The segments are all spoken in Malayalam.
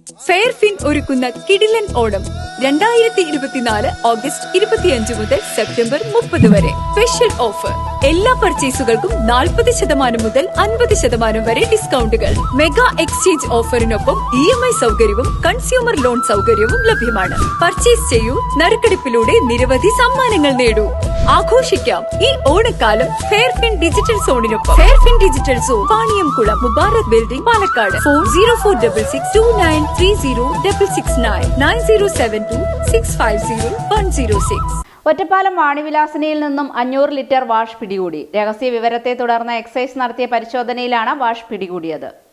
ഫെയർഫിൻ ഒരുക്കുന്ന കിടിലൻ ഓണം രണ്ടായിരത്തി ഇരുപത്തിനാല് ഓഗസ്റ്റ് ഇരുപത്തിയഞ്ച് മുതൽ സെപ്റ്റംബർ മുപ്പത് വരെ. സ്പെഷ്യൽ ഓഫർ എല്ലാ പർച്ചേസുകൾക്കും നാൽപ്പത് ശതമാനം മുതൽ അൻപത് ശതമാനം വരെ ഡിസ്കൗണ്ടുകൾ മെഗാ എക്സ്ചേഞ്ച് ഓഫറിനൊപ്പം ഇ എം ഐ സൗകര്യവും കൺസ്യൂമർ ലോൺ സൗകര്യവും ലഭ്യമാണ്. പർച്ചേസ് ചെയ്യൂ. നറുക്കെടുപ്പിലൂടെ നിരവധി സമ്മാനങ്ങൾ നേടൂ. ആഘോഷിക്കാം. ഈ ഓണക്കാലം Fairfin digital സോണിനൊപ്പം. Fairfin digital zone Paniyamkulam Mubarak building Palakkad. Four zero four double six two nine three zero double six nine nine zero seven two six five zero one zero six. Ottapalam വാണിവിലാസിനിയിൽ നിന്നും അഞ്ഞൂറ് ലിറ്റർ വാഷ് പിടികൂടി. രഹസ്യ വിവരത്തെ തുടർന്ന് എക്സൈസ് നടത്തിയ പരിശോധനയിലാണ് വാഷ് പിടികൂടിയത്.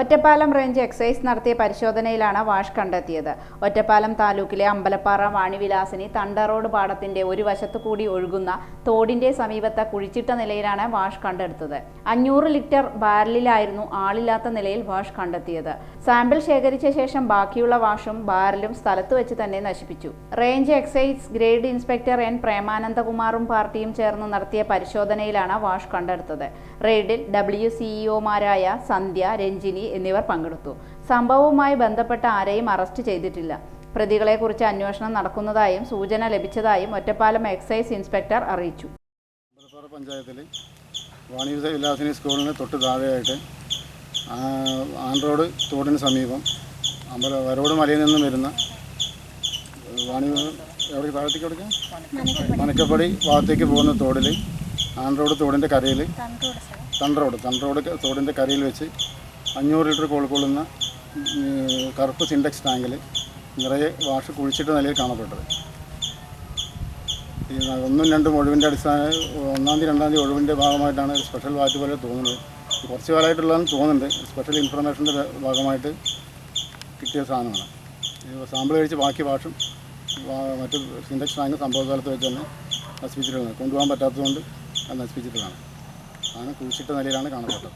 ഒറ്റപ്പാലം റേഞ്ച് എക്സൈസ് നടത്തിയ പരിശോധനയിലാണ് വാഷ് കണ്ടെത്തിയത്. ഒറ്റപ്പാലം താലൂക്കിലെ അമ്പലപ്പാറ വാണിവിലാസിനി തണ്ടർ റോഡ് പാടത്തിന്റെ ഒരു വശത്തു കൂടി ഒഴുകുന്ന തോടിന്റെ സമീപത്തെ കുഴിച്ചിട്ട നിലയിലാണ് വാഷ് കണ്ടെടുത്തത്. അഞ്ഞൂറ് ലിറ്റർ ബാരലിലായിരുന്നു ആളില്ലാത്ത നിലയിൽ വാഷ് കണ്ടെത്തിയത്. സാമ്പിൾ ശേഖരിച്ച ശേഷം ബാക്കിയുള്ള വാഷും ബാരലും സ്ഥലത്ത് വെച്ച് തന്നെ നശിപ്പിച്ചു. Range excise grade inspector N പ്രേമാനന്ദകുമാറും പാർട്ടിയും ചേർന്ന് നടത്തിയ പരിശോധനയിലാണ് വാഷ് കണ്ടെടുത്തത്. റെയ്ഡിൽ ഡബ്ല്യു സിഇഒമാരായ സന്ധ്യ രഞ്ജിനി എന്നിവർ പങ്കെടുത്തു. സംഭവവുമായി ബന്ധപ്പെട്ട ആരെയും അറസ്റ്റ് ചെയ്തിട്ടില്ല. പ്രതികളെക്കുറിച്ച് അന്വേഷണം നടക്കുന്നതായും സൂചന ലഭിച്ചതായും ഒറ്റപ്പാലം എക്സൈസ് ഇൻസ്പെക്ടർ അറിയിച്ചു. അമ്പലപ്പാറ പഞ്ചായത്തിൽ വാണിജ്യ വിലാസിനി സ്കൂളിന് തൊട്ട് താഴെയായിട്ട് റോഡ് തോടിന് സമീപം അമ്പല വരോട് മലയിൽ നിന്നും വരുന്ന വാണി എവിടെ താഴത്തേക്ക് എവിടേക്കാ? മനക്കപ്പടി ഭാഗത്തേക്ക് പോകുന്ന തോടിൽ ആൺ റോഡ് തോടിന്റെ കരയിൽ തൺ റോഡ് തൺ റോഡ് തോടിന്റെ കരയിൽ വെച്ച് അഞ്ഞൂറ് ലിറ്റർ കൊള്ളുന്ന ഉം, കറുപ്പ് സിൻഡെക്സ് ടാങ്കിൽ നിറയെ വാഷ് കുഴിച്ചിട്ട നിലയിൽ കാണപ്പെട്ടത്. ഈ ഒന്നും രണ്ടും ഒഴിവിന്റെ അടിസ്ഥാന ഒന്നാം തീയതി രണ്ടാം തീയതി ഒഴിവിന്റെ ഭാഗമായിട്ടാണ് സ്പെഷ്യൽ വാറ്റ് പോലെ തോന്നുന്നത്. കുറച്ച് കാലമായിട്ടുള്ളതെന്ന് തോന്നുന്നുണ്ട്. സ്പെഷ്യൽ ഇൻഫർമേഷന്റെ ഭാഗമായിട്ട് കിട്ടിയ സാധനമാണ്. സാമ്പിൾ കഴിച്ച് ബാക്കി വാഷും മറ്റ് സിൻഡെക്സ് ടാങ്ക് സംഭവകാലത്ത് വെച്ച് തന്നെ നശിപ്പിച്ചിട്ടുള്ളത് കൊണ്ടുപോകാൻ പറ്റാത്തതുകൊണ്ട് അത് നശിപ്പിച്ചിട്ടുള്ളതാണ്. അങ്ങനെ കുഴിച്ചിട്ട നിലയിലാണ് കാണപ്പെട്ടത്.